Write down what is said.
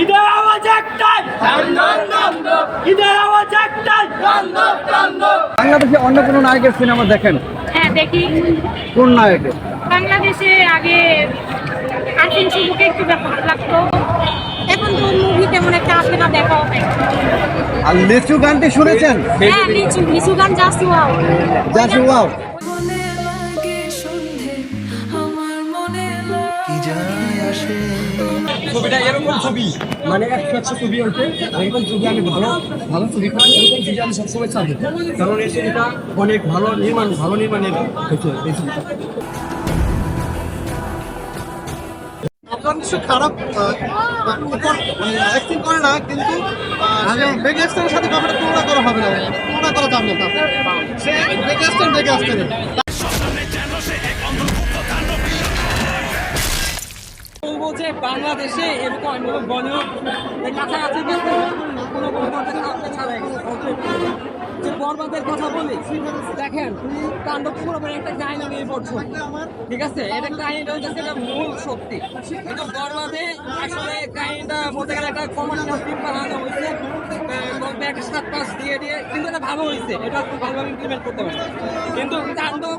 ঈদের আওয়াজ একটাই। ঈদের আওয়াজ একটাই। বাংলাদেশে অন্য কোনো নায়কের সিনেমা দেখেন? হ্যাঁ দেখি। কোন নায়কের? বাংলাদেশে আগে আসিন শুভকে একটু ভালো লাগতো। এখন তো মুভি তেমন একটা আসে না দেখা আর লিচু গানটি শুনেছেন? হ্যাঁ লিচু লিচু গান জাসু ওয়াও জাস্ট ওয়াও ছবিটা এরকম ছবি। মানে একশো একশো ছবি হচ্ছে এরকম ছবি আমি ভালো ভালো ছবি পাই এরকম ছবি আমি সবসময় চাবো কারণ এই ছবিটা অনেক ভালো নির্মাণ ভালো নির্মাণের হয়েছে এই ছবিটা। কিছু খারাপ অ্যাক্টিং করে না কিন্তু মেগাস্টারের সাথে ব্যাপারটা তুলনা করা হবে না। তুলনা করা যাবে না সে মেগাস্টার মেগাস্টার বলব যে বাংলাদেশে এরকম আমি বলব বলিউড কাছাকাছি কোনো ছাড়াই যে বরবাদের কথা বলি, দেখেন, তাণ্ডব পুরোপুরি একটা কাহিনী নিয়ে পড়ছো ঠিক আছে? এটা কাহিনীটা হচ্ছে এটা মূল শক্তি। কিন্তু বরবাদে আসলে কাহিনীটা বলতে গেলে একটা কমার্শিয়াল ফিল্ম বানানো হয়েছে। একটা সাত পাঁচ দিয়ে দিয়ে কিন্তু এটা ভালো হয়েছে। এটা ভালোভাবে ইমপ্লিমেন্ট করতে পারে কিন্তু তাণ্ডব